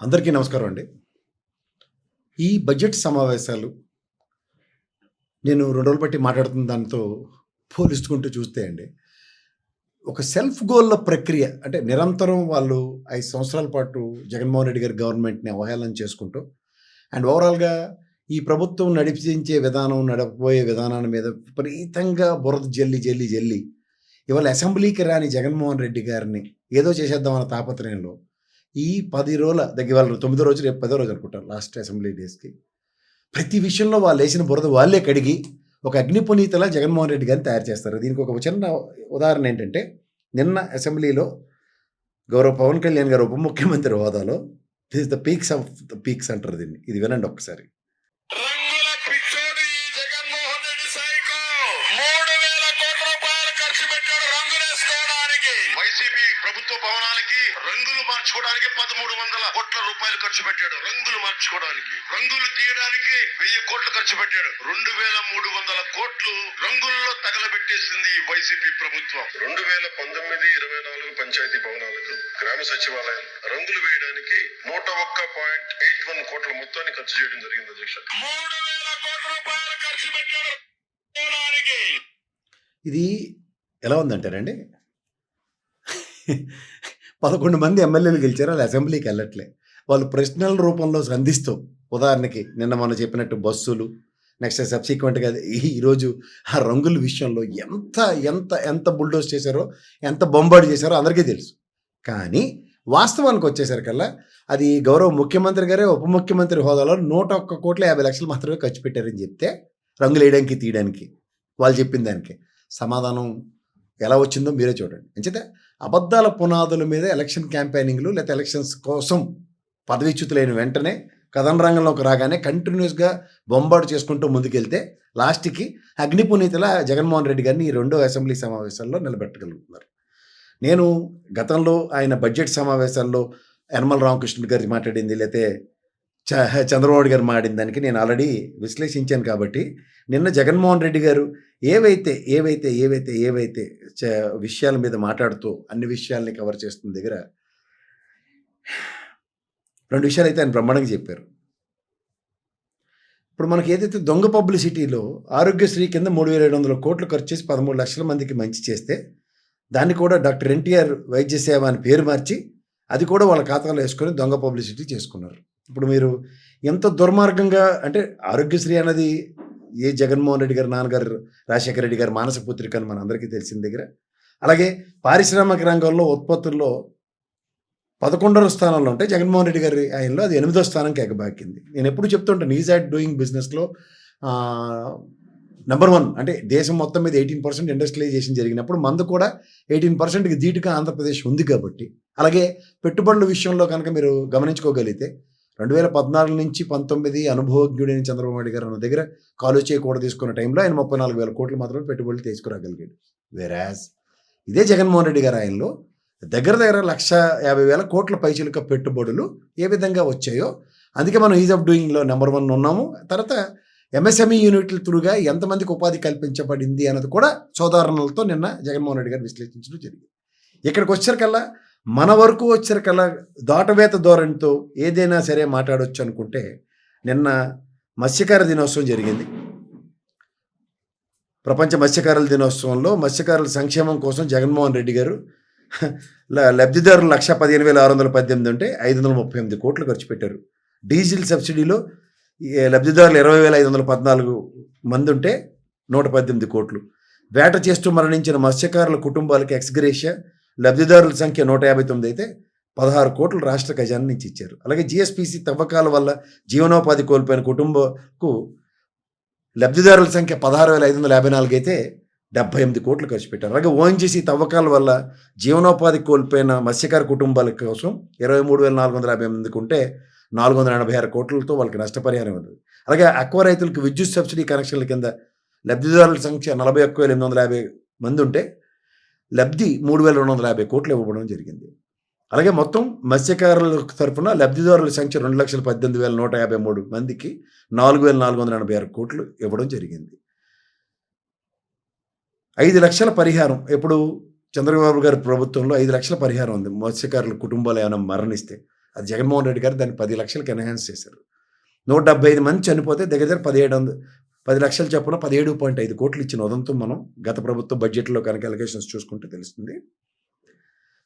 అందరికీ నమస్కారం అండి. ఈ బడ్జెట్ సమావేశాలు నేను రెండు రోజులు బట్టి మాట్లాడుతున్న దానితో పోలిస్తుకుంటూ చూస్తే అండి ఒక సెల్ఫ్ గోల్ల ప్రక్రియ అంటే నిరంతరం వాళ్ళు ఐదు సంవత్సరాల పాటు జగన్మోహన్ రెడ్డి గారి గవర్నమెంట్ని అవహేళన చేసుకుంటూ అండ్ ఓవరాల్గా ఈ ప్రభుత్వం నడిపించే విధానం నడపబోయే విధానాన్ని మీద విపరీతంగా బురద జల్లి జల్లి జల్లి ఇవాళ అసెంబ్లీకి రాని జగన్మోహన్ రెడ్డి గారిని ఏదో చేసేద్దామన్న తాపత్రయంలో ఈ పది రోజుల దగ్గర వాళ్ళు తొమ్మిదో రోజు రేపు పదో రోజు అనుకుంటారు లాస్ట్ అసెంబ్లీ డేస్కి ప్రతి విషయంలో వాళ్ళు వేసిన బురద వాళ్ళే కడిగి ఒక అగ్నిపునీతలా జగన్మోహన్ రెడ్డి గారిని తయారు చేస్తారు. దీనికి ఒక చిన్న ఉదాహరణ ఏంటంటే నిన్న అసెంబ్లీలో గౌరవ పవన్ కళ్యాణ్ గారు ఉప ముఖ్యమంత్రి హోదాలో this the peaks of the peaks అంటారు దీన్ని. ఇది వినండి ఒక్కసారి రంగుల పిచ్చోడు ఈ జగన్మోహన్ రెడ్డి సైకో మూడు వేల కోట్ల రూపాయలు ఖర్చు పెట్టాడు రంగులేసుకోవడానికి వైసీపీ ప్రభుత్వ భవనాలకి రంగులు మార్చుకోవడానికి పదమూడు వందల కోట్ల రూపాయలు ఖర్చు పెట్టాడు. రంగులు మార్చుకోవడానికి. రంగులు తీయడానికి వెయ్యి కోట్లు ఖర్చు పెట్టాడు. రెండు వేల మూడు వందల కోట్లు రంగుల్లో తగలబెట్టేసింది ఈ వైసీపీ ప్రభుత్వం. రెండు వేల పంతొమ్మిది ఇరవై నాలుగు పంచాయతీ భవనాలకు గ్రామ సచివాలయం రంగులు వేయడానికి నూట ఒక్క పాయింట్ ఎయిట్ వన్ కోట్ల మొత్తాన్ని ఖర్చు చేయడం జరిగింది అధ్యక్ష. మూడు వేల కోట్ల రూపాయలు ఖర్చు పెట్టాడు. రంగులేసుకోవడానికి. ఇది ఎలా ఉందంటారండి? పదకొండు మంది ఎమ్మెల్యేలు గెలిచారు వాళ్ళు అసెంబ్లీకి వెళ్ళట్లే. వాళ్ళు ప్రశ్నల రూపంలో సంధిస్తూ ఉదాహరణకి నిన్న మనం చెప్పినట్టు బస్సులు నెక్స్ట్ సబ్సిక్వెంట్గా ఈరోజు ఆ రంగుల విషయంలో ఎంత ఎంత ఎంత బుల్డోస్ చేశారో ఎంత బొంబాడు చేశారో అందరికీ తెలుసు. కానీ వాస్తవానికి వచ్చేసరికల్లా అది గౌరవ ముఖ్యమంత్రి గారే ఉప ముఖ్యమంత్రి హోదాలో నూట ఒక్క కోట్ల యాభై లక్షలు మాత్రమే ఖర్చు పెట్టారని చెప్తే రంగులు వేయడానికి తీయడానికి వాళ్ళు చెప్పిన దానికి సమాధానం ఎలా వచ్చిందో మీరే చూడండి. ఎంచితే అబద్ధాల పునాదుల మీద ఎలక్షన్ క్యాంపెయినింగ్లు లేకపోతే ఎలక్షన్స్ కోసం పదవిచ్యుతులైన వెంటనే కథన రంగంలోకి రాగానే కంటిన్యూస్గా బొంబాటు చేసుకుంటూ ముందుకెళ్తే లాస్ట్కి అగ్నిపునీతల జగన్మోహన్ రెడ్డి గారిని ఈ రెండో అసెంబ్లీ సమావేశాల్లో నిలబెట్టగలుగుతున్నారు. నేను గతంలో ఆయన బడ్జెట్ సమావేశాల్లో యనమల రామకృష్ణ గారి మాట్లాడింది లేకపోతే చంద్రబాబు గారు మాడిన దానికి నేను ఆల్రెడీ విశ్లేషించాను కాబట్టి నిన్న జగన్మోహన్ రెడ్డి గారు ఏవైతే ఏవైతే ఏవైతే ఏవైతే చ- విషయాల మీద మాట్లాడుతూ అన్ని విషయాల్ని కవర్ చేస్తున్న దగ్గర రెండు విషయాలు అయితే ఆయన బ్రహ్మాండంగా చెప్పారు. ఇప్పుడు మనకి ఏదైతే దొంగ పబ్లిసిటీలో ఆరోగ్యశ్రీ కింద మూడు వేల ఏడు వందల కోట్లు ఖర్చు చేసి పదమూడు లక్షల మందికి మంచి చేస్తే దాన్ని కూడా డాక్టర్ ఎన్టీఆర్ వైద్య సేవ అని పేరు మార్చి అది కూడా వాళ్ళ ఖాతాలో వేసుకొని దొంగ పబ్లిసిటీ చేసుకున్నారు. ఇప్పుడు మీరు ఎంత దుర్మార్గంగా అంటే ఆరోగ్యశ్రీ అన్నది ఏ జగన్మోహన్ రెడ్డి గారు నాన్నగారు రాజశేఖర రెడ్డి గారు మానస పుత్రిక అని మన అందరికీ తెలిసిన దగ్గర. అలాగే పారిశ్రామిక రంగంలో ఉత్పత్తుల్లో పదకొండవ స్థానంలో ఉంటే జగన్మోహన్ రెడ్డి గారి ఆయనలో అది ఎనిమిదో స్థానంకి ఎగబాకింది నేను ఎప్పుడు చెప్తుంటాను ఈజ్ అట్ డూయింగ్ బిజినెస్లో నెంబర్ వన్ అంటే దేశం మొత్తం మీద ఎయిటీన్ పర్సెంట్ ఇండస్ట్రియలైజేషన్ జరిగినప్పుడు మందు కూడా ఎయిటీన్ పర్సెంట్కి ధీటుగా ఆంధ్రప్రదేశ్ ఉంది కాబట్టి. అలాగే పెట్టుబడుల విషయంలో కనుక మీరు గమనించుకోగలిగితే రెండు వేల పద్నాలుగు నుంచి పంతొమ్మిది అనుభవజ్ఞుడైన చంద్రబాబు నాయుడు గారు అన్న దగ్గర కాలు కూడా తీసుకున్న టైంలో ఆయన ముప్పై నాలుగు వేల కోట్లు మాత్రమే పెట్టుబడులు తీసుకురాగలిగాడు. వేరాజ్ ఇదే జగన్మోహన్ రెడ్డి గారు ఆయనలో దగ్గర దగ్గర లక్ష యాభై వేల కోట్ల పైచిలుక పెట్టుబడులు ఏ విధంగా వచ్చాయో అందుకే మనం ఈజ్ ఆఫ్ డూయింగ్లో నెంబర్ వన్ ఉన్నాము. తర్వాత ఎంఎస్ఎంఈ యూనిట్ల త్రూగా ఎంతమందికి ఉపాధి కల్పించబడింది అన్నది కూడా సోదారణలతో నిన్న జగన్మోహన్ రెడ్డి గారు విశ్లేషించడం జరిగింది. ఇక్కడికి వచ్చేసరికల్లా మన వరకు వచ్చిన కల దాటవేత ధోరణితో ఏదైనా సరే మాట్లాడవచ్చు అనుకుంటే నిన్న మత్స్యకార దినోత్సవం జరిగింది. ప్రపంచ మత్స్యకారుల దినోత్సవంలో మత్స్యకారుల సంక్షేమం కోసం జగన్మోహన్ రెడ్డి గారు ల- లబ్ధిదారులు లక్ష పదిహేను వేల ఆరు వందల పద్దెనిమిది ఉంటే ఐదు వందల ముప్పై ఎనిమిది కోట్లు ఖర్చు పెట్టారు. డీజిల్ సబ్సిడీలో లబ్ధిదారులు ఇరవై వేల ఐదు వందల పద్నాలుగు మంది ఉంటే నూట పద్దెనిమిది కోట్లు. వేట చేస్తూ మరణించిన మత్స్యకారుల కుటుంబాలకి ఎక్స్గ్రేషియా లబ్ధిదారుల సంఖ్య నూట యాభై తొమ్మిది అయితే పదహారు కోట్లు రాష్ట్ర ఖజానా నుంచి ఇచ్చారు. అలాగే జిఎస్పిసి తవ్వకాల వల్ల జీవనోపాధి కోల్పోయిన కుటుంబకు లబ్ధిదారుల సంఖ్య పదహారు వేల ఐదు వందల యాభై నాలుగు అయితే డెబ్బై ఎనిమిది కోట్లు ఖర్చు పెట్టారు. అలాగే ఓఎన్జీసీ తవ్వకాల వల్ల జీవనోపాధి కోల్పోయిన మత్స్యకార కుటుంబాల కోసం ఇరవై మూడు వేల నాలుగు వందల యాభై ఎనిమిది ఉంటే నాలుగు వందల ఎనభై ఆరు కోట్లతో వాళ్ళకి నష్టపరిహారం ఉంది. అలాగే అక్వ రైతులకు విద్యుత్ సబ్సిడీ కనెక్షన్ల కింద లబ్ధిదారుల సంఖ్య నలభై ఒక్క వేల ఎనిమిది వందల యాభై మంది ఉంటే లబ్ధి మూడు వేల రెండు వందల యాభై కోట్లు ఇవ్వడం జరిగింది. అలాగే మొత్తం మత్స్యకారుల తరఫున లబ్ధిదారుల సంఖ్య రెండు లక్షల పద్దెనిమిది వేల నూట యాభై మూడు మందికి నాలుగు వేల నాలుగు వందల ఎనభై ఆరు కోట్లు ఇవ్వడం జరిగింది. ఐదు లక్షల పరిహారం ఎప్పుడు చంద్రబాబు గారి ప్రభుత్వంలో ఐదు లక్షల పరిహారం ఉంది. మత్స్యకారుల కుటుంబాలు ఏమైనా మరణిస్తే అది జగన్మోహన్ రెడ్డి గారు దాన్ని పది లక్షలకు ఎన్హాన్స్ చేశారు. నూట డెబ్బై ఐదు మంది చనిపోతే దగ్గర దగ్గర పదిహేడు వందల పది లక్షలు చొప్పున పదిహేడు పాయింట్ ఐదు కోట్లు ఇచ్చిన ఉదంతం మనం గత ప్రభుత్వ బడ్జెట్లో కనుక అలిగేషన్స్ చూసుకుంటే తెలుస్తుంది.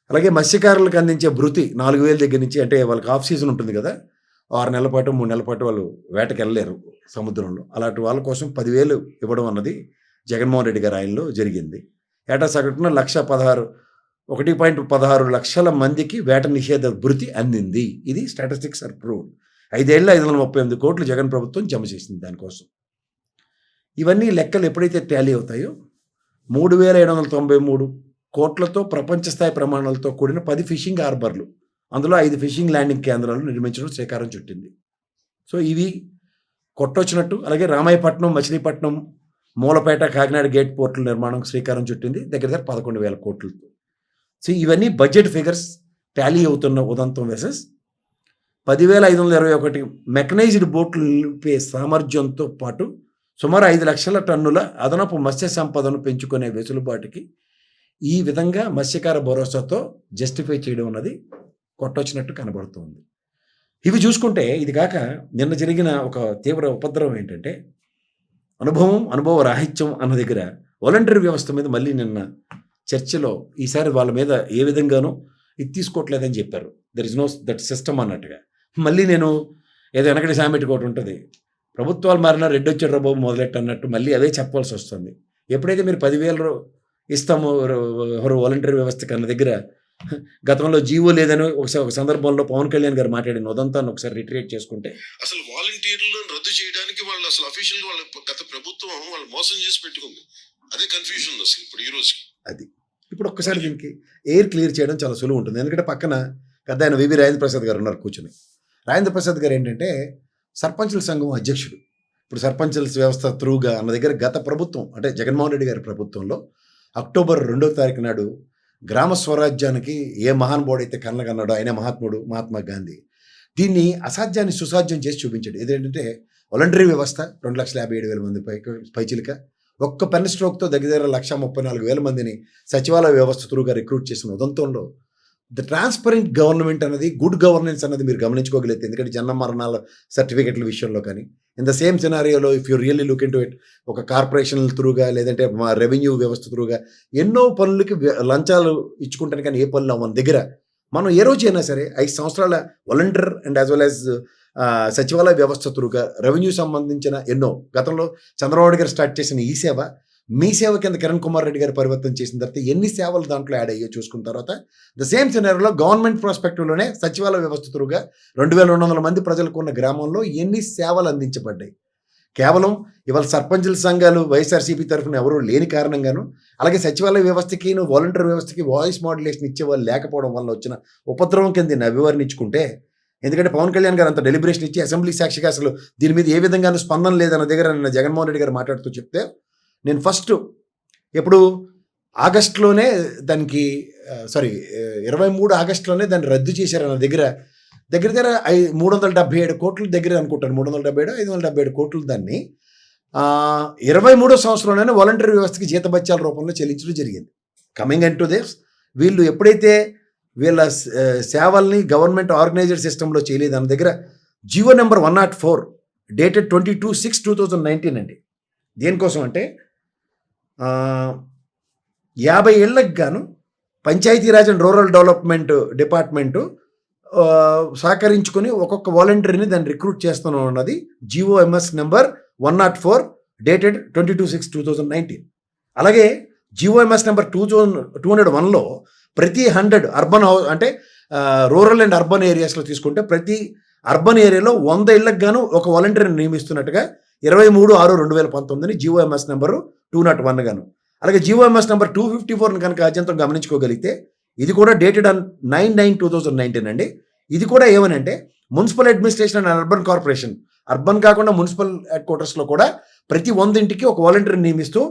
అలాగే మత్స్యకారులకు అందించే భృతి నాలుగు వేల దగ్గర నుంచి అంటే వాళ్ళకి ఆఫ్ సీజన్ ఉంటుంది కదా ఆరు నెలల పాటు మూడు నెలల పాటు వాళ్ళు వేటకి వెళ్ళలేరు సముద్రంలో. అలాంటి వాళ్ళ కోసం పదివేలు ఇవ్వడం అన్నది జగన్మోహన్ రెడ్డి గారి ఆయనలో జరిగింది. ఏటా సగటున లక్ష పదహారు ఒకటి పాయింట్ పదహారు లక్షల మందికి వేట నిషేధ భృతి అందింది. ఇది స్టాటిస్టిక్స్ ఆర్ ప్రూవ్డ్ ఐదేళ్ళ ఐదు వందల ముప్పై ఎనిమిది కోట్లు జగన్ ప్రభుత్వం జమ చేసింది దానికోసం. ఇవన్నీ లెక్కలు ఎప్పుడైతే టాలీ అవుతాయో మూడు వేల ఏడు వందల తొంభై మూడు కోట్లతో ప్రపంచ స్థాయి ప్రమాణాలతో కూడిన పది ఫిషింగ్ హార్బర్లు. అందులో ఐదు ఫిషింగ్ ల్యాండింగ్ కేంద్రాలు నిర్మించడం శ్రీకారం చుట్టింది. సో ఇవి కొట్టొచ్చినట్టు అలాగే రామాయపట్నం మచిలీపట్నం మూలపేట కాకినాడ గేట్ పోర్టుల నిర్మాణం శ్రీకారం చుట్టింది. దగ్గర దగ్గర పదకొండు వేల కోట్లతో. సో ఇవన్నీ బడ్జెట్ ఫిగర్స్ టాలీ అవుతున్న ఉదంతం వెసెస్. పదివేల ఐదు వందల ఇరవై ఒకటి మెకనైజ్డ్ బోట్లు నిలిపే సామర్థ్యంతో పాటు సుమారు ఐదు లక్షల టన్నుల అదనపు మత్స్య సంపదను పెంచుకునే వెసులుబాటుకి ఈ విధంగా మత్స్యకార భరోసాతో జస్టిఫై చేయడం అన్నది కొట్టొచ్చినట్టు కనబడుతుంది. ఇవి చూసుకుంటే ఇది కాక నిన్న జరిగిన ఒక తీవ్ర ఉపద్రవం ఏంటంటే అనుభవం అనుభవ రాహిత్యం అన్న దగ్గర వాలంటీర్ వ్యవస్థ మీద మళ్ళీ నిన్న చర్చలో ఈసారి వాళ్ళ మీద ఏ విధంగానూ ఇది తీసుకోవట్లేదని చెప్పారు. There is no that system అన్నట్టుగా. మళ్ళీ నేను ఏదో వెనకటి సామెటికి ఒకటి ఉంటుంది. ప్రభుత్వాలు మారినా రెడ్డి వచ్చాడు బాబు మొదలెట్టు అన్నట్టు మళ్ళీ అదే చెప్పాల్సి వస్తుంది. ఎప్పుడైతే మీరు పదివేలు రూ- ఇస్తాము వాలంటరీ వ్యవస్థకి అన్న దగ్గర గతంలో జీవో లేదని ఒకసారి ఒక సందర్భంలో పవన్ కళ్యాణ్ గారు మాట్లాడిన ఉదంతాన్ని ఒకసారి రిట్రీట్ చేసుకుంటే. అసలు వాలంటీర్లను రద్దు చేయడానికి వాళ్ళు అసలు అఫీషియల్ వాళ్ళ గత ప్రభుత్వం వాళ్ళు మోసం చేసి పెట్టుకుంది. అదే కన్ఫ్యూజన్ అసలు ఇప్పుడు ఈ రోజుకి. అది. ఇప్పుడు ఒక్కసారి దీనికి ఎయిర్ క్లియర్ చేయడం చాలా సులువు ఉంటుంది. ఎందుకంటే పక్కన పెద్ద ఆయన వివి రాజేంద్ర ప్రసాద్ గారు ఉన్నారు కూర్చుని. రాజేంద్ర ప్రసాద్ గారు ఏంటంటే సర్పంచుల సంఘం అధ్యక్షుడు. ఇప్పుడు సర్పంచుల వ్యవస్థ త్రూగా అన్న దగ్గర గత ప్రభుత్వం అంటే జగన్మోహన్ రెడ్డి గారి ప్రభుత్వంలో అక్టోబర్ రెండో తారీఖు నాడు గ్రామ స్వరాజ్యానికి ఏ మహానుభావుడైతే కన్నగన్నాడో ఆయనే మహాత్ముడు మహాత్మా గాంధీ. దీన్ని అసాధ్యాన్ని సుసాధ్యం చేసి చూపించాడు. ఏదేంటంటే వాలంటరీ వ్యవస్థ రెండు లక్షల యాభై ఏడు వేల మంది పై పైచిలిక ఒక్క పెన్ స్ట్రోక్తో దగ్గర దగ్గర లక్ష ముప్పై నాలుగు వేల మందిని సచివాలయ వ్యవస్థ త్రూగా రిక్రూట్ చేసిన ఉదంతంలో ద ట్రాన్స్పరెంట్ గవర్నమెంట్ అనేది గుడ్ గవర్నెన్స్ అనేది మీరు గమనించుకోగలిగితే ఎందుకంటే జన్మ మరణాల సర్టిఫికెట్ల విషయంలో కానీ in the same సినారియోలో if you really look into it ఒక కార్పొరేషన్ త్రూగా లేదంటే మా రెవెన్యూ వ్యవస్థ త్రూగా ఎన్నో పనులకి లంచాలు ఇచ్చుకుంటాను కానీ ఏ పనులు మన దగ్గర. మనం ఏ రోజు అయినా సరే ఐదు సంవత్సరాల volunteer and as well as సచివాలయ వ్యవస్థ త్రూగా రెవెన్యూ సంబంధించిన ఎన్నో గతంలో చంద్రబాబు గారు స్టార్ట్ చేసిన ఈ సేవ మీ సేవ కింద కిరణ్ కుమార్ రెడ్డి గారు పరివర్తన చేసిన తర్వాత ఎన్ని సేవలు దాంట్లో యాడ్ అయ్యో చూసుకున్న తర్వాత ద సేమ్ సినారియోలో గవర్నమెంట్ ప్రాస్పెక్టివ్లోనే సచివాలయ వ్యవస్థ త్రూగా రెండు వేల రెండు వందల మంది ప్రజలకు ఉన్న గ్రామంలో ఎన్ని సేవలు అందించబడ్డాయి? కేవలం ఇవాళ సర్పంచుల సంఘాలు వైఎస్ఆర్సీపీ తరఫున ఎవరూ లేని కారణంగాను అలాగే సచివాలయ వ్యవస్థకి వాలంటీర్ వ్యవస్థకి వాయిస్ మాడ్యులేషన్ ఇచ్చే వాళ్ళు లేకపోవడం వల్ల వచ్చిన ఉపద్రవం కింద వివరణించుకుంటే అభివర్ణించుకుంటే ఎందుకంటే పవన్ కళ్యాణ్ గారు అంత డెలిబరేషన్ ఇచ్చి అసెంబ్లీ సాక్షిగా అసలు దీని మీద ఏ విధంగానూ స్పందన లేదన్న దగ్గర నిన్న జగన్మోహన్ రెడ్డి గారు మాట్లాడుతూ చెప్తే నేను ఫస్ట్ ఎప్పుడు ఆగస్ట్లోనే దానికి సారీ ఇరవై మూడు ఆగస్టులోనే దాన్ని రద్దు చేశారు నా దగ్గర. దగ్గర దగ్గర ఐ మూడు వందల డెబ్బై ఏడు కోట్లు దగ్గర అనుకుంటాను. మూడు వందల డెబ్బై ఏడు ఐదు వందల డెబ్బై ఏడు కోట్లు దాన్ని. ఇరవై మూడో సంవత్సరంలోనే వాలంటీర్ వ్యవస్థకి జీతబత్యాల రూపంలో చెల్లించడం జరిగింది. కమింగ్ అండ్ టు దిస్ వీళ్ళు ఎప్పుడైతే వీళ్ళ సేవల్ని గవర్నమెంట్ ఆర్గనైజర్ సిస్టంలో చేయలేదు దాని దగ్గర GO number one not four dated twenty two six two thousand nineteen అండి. దేనికోసం అంటే యాభై ఏళ్ళకి గాను Panchayati Raj and rural development department సహకరించుకొని ఒక్కొక్క వాలంటీర్ని దాన్ని రిక్రూట్ చేస్తున్నాం అన్నది GOMS number one not four dated twenty two six two thousand nineteen. అలాగే GOMS number two thousand two hundred వన్లో ప్రతి హండ్రెడ్ అర్బన్ హౌస్ అంటే రూరల్ అండ్ అర్బన్ ఏరియాస్లో తీసుకుంటే ప్రతి అర్బన్ ఏరియాలో వంద ఇళ్ళకు గాను ఒక వాలంటీర్ని నియమిస్తున్నట్టుగా ఇరవై మూడు ఆరు రెండు వేల పంతొమ్మిదిని GOMS number two not one గాను. అలాగే జిఓఎంఎస్ నెంబర్ టూ ఫిఫ్టీ ఫోర్ని కనుక అత్యంతం గమనించుకోగలిగితే ఇది కూడా dated on nine nine two thousand nineteen అండి. ఇది కూడా ఏమనంటే municipal administration and urban corporation urban కాకుండా మున్సిపల్ హెడ్ క్వార్టర్స్లో కూడా ప్రతి వంద ఇంటికి ఒక వాలంటీర్ని నియమిస్తూ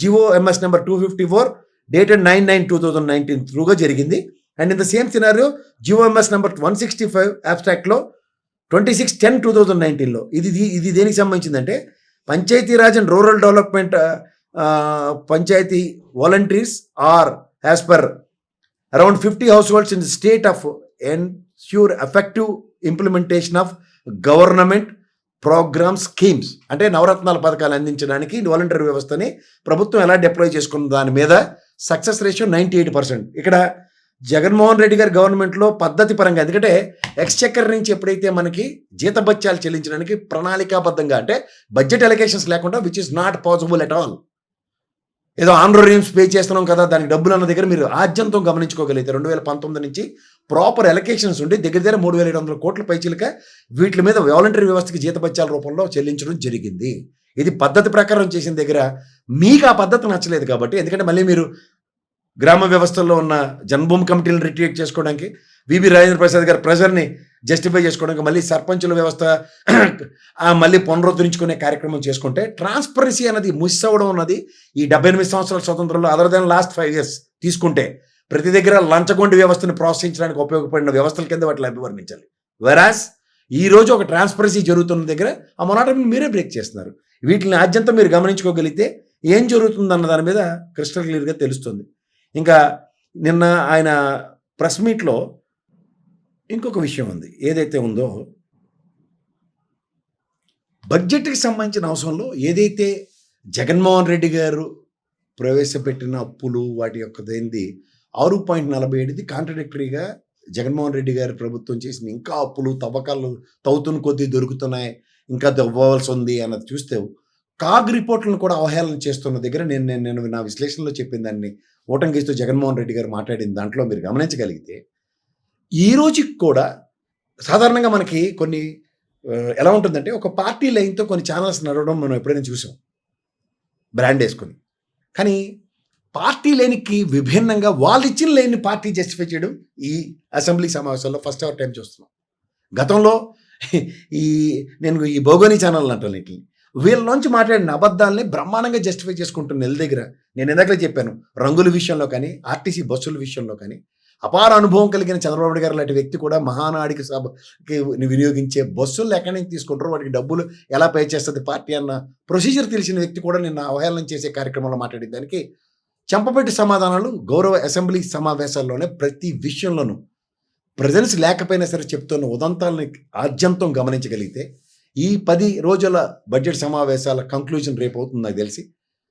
GOMS number two fifty four dated nine nine two thousand nineteen త్రూగా జరిగింది. And in the same scenario GOMS number one sixty five అబ్స్ట్రాక్ట్లో twenty six ten two thousand నైన్టీన్లో. ఇది ఇది దేనికి సంబంధించిందంటే Panchayati Raj and rural development panchayati volunteers are as per around fifty households in the state of ensure effective implementation of government programme schemes. అంటే నవరత్నాల పథకాలు అందించడానికి volunteer వ్యవస్థని ప్రభుత్వం ఎలా డిప్లాయ్ చేసుకున్న దాని మీద success ratio ninety eight percent. ఇక్కడ జగన్మోహన్ రెడ్డి గారి గవర్నమెంట్లో పద్ధతి పరంగా ఎందుకంటే ఎక్స్చెక్కర్ నుంచి ఎప్పుడైతే మనకి జీతభత్యాలు చెల్లించడానికి ప్రణాళికాబద్ధంగా అంటే బడ్జెట్ ఎలకేషన్స్ లేకుండా which is not possible at all ఏదో ఆంధ్రోరియంస్ పే చేస్తున్నాం కదా దానికి డబ్బులు అన్న దగ్గర మీరు ఆద్యంతం గమనించుకోగలిగితే రెండు వేల పంతొమ్మిది నుంచి ప్రాపర్ ఎలకేషన్స్ ఉండి దగ్గర దగ్గర మూడు వేల ఏడు వందల కోట్ల పైచీలక వీటి మీద వాలంటరీ వ్యవస్థకి జీతభత్యాల రూపంలో చెల్లించడం జరిగింది. ఇది పద్ధతి ప్రకారం చేసిన దగ్గర మీకు ఆ పద్ధతి నచ్చలేదు కాబట్టి ఎందుకంటే మళ్ళీ మీరు గ్రామ వ్యవస్థల్లో ఉన్న జన్మభూమి కమిటీలను రిట్రీట్ చేసుకోవడానికి వివి రాజేంద్ర ప్రసాద్ గారి ప్రెజర్ని జస్టిఫై చేసుకోవడానికి మళ్ళీ సర్పంచుల వ్యవస్థ మళ్ళీ పునరుద్ధరించుకునే కార్యక్రమం చేసుకుంటే ట్రాన్స్పరెన్సీ అనేది మిస్ అవ్వడం అన్నది ఈ డెబ్బై ఎనిమిది సంవత్సరాల స్వతంత్రంలో other than last five years తీసుకుంటే ప్రతి దగ్గర లంచగొండి వ్యవస్థను ప్రోత్సహించడానికి ఉపయోగపడిన వ్యవస్థల కింద వాటిని అభివర్ణించాలి. వెరాస్ ఈ రోజు ఒక ట్రాన్స్పరెన్సీ జరుగుతున్న దగ్గర ఆ మొనాటమిని మీరే బ్రేక్ చేస్తున్నారు. వీటిని ఆద్యంతం మీరు గమనించుకోగలిగితే ఏం జరుగుతుందన్న దాని మీద క్రిస్టల్ క్లియర్గా తెలుస్తుంది. ఇంకా నిన్న ఆయన ప్రెస్ మీట్లో ఇంకొక విషయం ఉంది. ఏదైతే ఉందో బడ్జెట్కి సంబంధించిన అవసరంలో ఏదైతే జగన్మోహన్ రెడ్డి గారు ప్రవేశపెట్టిన అప్పులు వాటి యొక్క దేనిది ఆరు పాయింట్ నలభై ఏడుది కాంట్రడిక్టరీగా జగన్మోహన్ రెడ్డి గారి ప్రభుత్వం చేసిన ఇంకా అప్పులు తవ్వకాలు తవ్వుతున్న కొద్దీ దొరుకుతున్నాయి. ఇంకా దవ్వవలసి ఉంది అన్నది చూస్తే కాగ్ రిపోర్ట్లను కూడా అవహేళన చేస్తున్న దగ్గర నేను నేను నేను నా విశ్లేషణలో చెప్పిన దాన్ని ఓటంగిస్తూ జగన్మోహన్ రెడ్డి గారు మాట్లాడిన దాంట్లో మీరు గమనించగలిగితే ఈ రోజుకి కూడా సాధారణంగా మనకి కొన్ని ఎలా ఉంటుందంటే ఒక పార్టీ లైన్తో కొన్ని ఛానల్స్ నడవడం మనం ఎప్పుడైనా చూసాం. బ్రాండ్ వేసుకొని. కానీ పార్టీ లైన్కి విభిన్నంగా వాళ్ళు ఇచ్చిన లైన్ని పార్టీ జస్టిఫై చేయడం ఈ అసెంబ్లీ సమావేశాల్లో ఫస్ట్ అవర్ టైం చూస్తున్నాం. గతంలో ఈ నేను ఈ భోగోని ఛానల్ అంటాను వీటిని. వీళ్ళలోంచి మాట్లాడిన అబద్ధాలని బ్రహ్మాండంగా జస్టిఫై చేసుకుంటున్న నెల దగ్గర నేను ఇందాకలే చెప్పాను రంగుల విషయంలో కానీ ఆర్టీసీ బస్సుల విషయంలో కానీ అపార అనుభవం కలిగిన చంద్రబాబు గారు లాంటి వ్యక్తి కూడా మహానాడికి సభకి వినియోగించే బస్సులు ఎక్కడి నుంచి తీసుకుంటారో వాటికి డబ్బులు ఎలా పే చేస్తుంది పార్టీ అన్న ప్రొసీజర్ తెలిసిన వ్యక్తి కూడా నిన్న అవహేళన చేసే కార్యక్రమంలో మాట్లాడిన దానికి చెంపపెట్టి సమాధానాలు గౌరవ అసెంబ్లీ సమావేశాల్లోనే ప్రతి విషయంలోనూ ప్రజెన్స్ లేకపోయినా సరే చెప్తున్న ఉదంతాలని ఆద్యంతం గమనించగలిగితే ఈ పది రోజుల బడ్జెట్ సమావేశాల కంక్లూజన్ రేపు అవుతుంది నాకు తెలిసి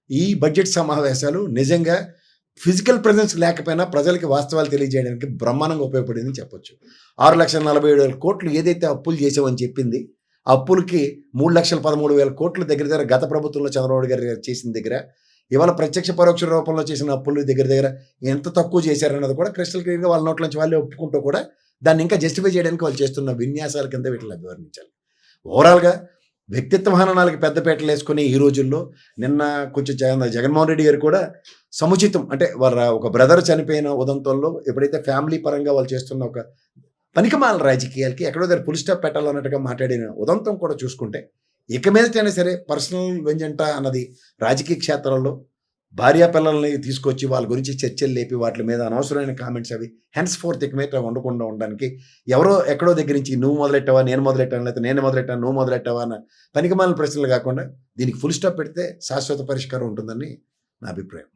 ఈ బడ్జెట్ సమావేశాలు నిజంగా ఫిజికల్ ప్రెజెన్స్ లేకపోయినా ప్రజలకి వాస్తవాలు తెలియజేయడానికి బ్రహ్మాండంగా ఉపయోగపడిందని చెప్పొచ్చు. ఆరు లక్షల నలభై ఏడు వేల కోట్లు ఏదైతే అప్పులు చేసామని చెప్పింది అప్పులకి మూడు లక్షల పదమూడు వేల కోట్ల దగ్గర దగ్గర గత ప్రభుత్వంలో చంద్రబాబు గారు చేసిన దగ్గర ఇవాళ ప్రత్యక్ష పరోక్ష రూపంలో చేసిన అప్పులు దగ్గర దగ్గర ఎంత తక్కువ చేశారన్నది కూడా క్రిస్టల్ క్లియర్గా వాళ్ళ నోట్ల నుంచి వాళ్ళే ఒప్పుకుంటూ కూడా దాన్ని ఇంకా జస్టిఫై చేయడానికి వాళ్ళు చేస్తున్న విన్యాసాల కింద వీటిని వివరించాలి ఓవరాల్గా వ్యక్తిత్వ హననాలకి పెద్దపేటలు వేసుకుని ఈ రోజుల్లో నిన్న కొంచెం జగన్ జగన్మోహన్ రెడ్డి గారు కూడా సముచితం అంటే వాళ్ళ ఒక బ్రదర్ చనిపోయిన ఉదంతంలో ఎప్పుడైతే ఫ్యామిలీ పరంగా వాళ్ళు చేస్తున్న ఒక పనికిమాల రాజకీయాలకి ఎక్కడో దగ్గర పులి స్టాప్ పెట్టాలన్నట్టుగా మాట్లాడిన ఉదంతం కూడా చూసుకుంటే ఇక మీదటైనా సరే పర్సనల్ వెంజంట అన్నది రాజకీయ క్షేత్రంలో భార్యా పిల్లల్ని తీసుకొచ్చి వాళ్ళ గురించి చర్చలు లేపి వాటి మీద అనవసరమైన కామెంట్స్ అవి హెన్స్ ఫోర్త్ ఇక మీద ఉండకుండా ఉండడానికి ఎవరో ఎక్కడో దగ్గర నుంచి నువ్వు మొదలెట్టావా నేను మొదలెట్టాను లేకపోతే నేను మొదలెట్టాను నువ్వు మొదలెట్టావా అన్న పనికిమాలిన ప్రశ్నలు కాకుండా దీనికి ఫుల్ స్టాప్ పెడితే శాశ్వత పరిష్కారం ఉంటుందని నా అభిప్రాయం.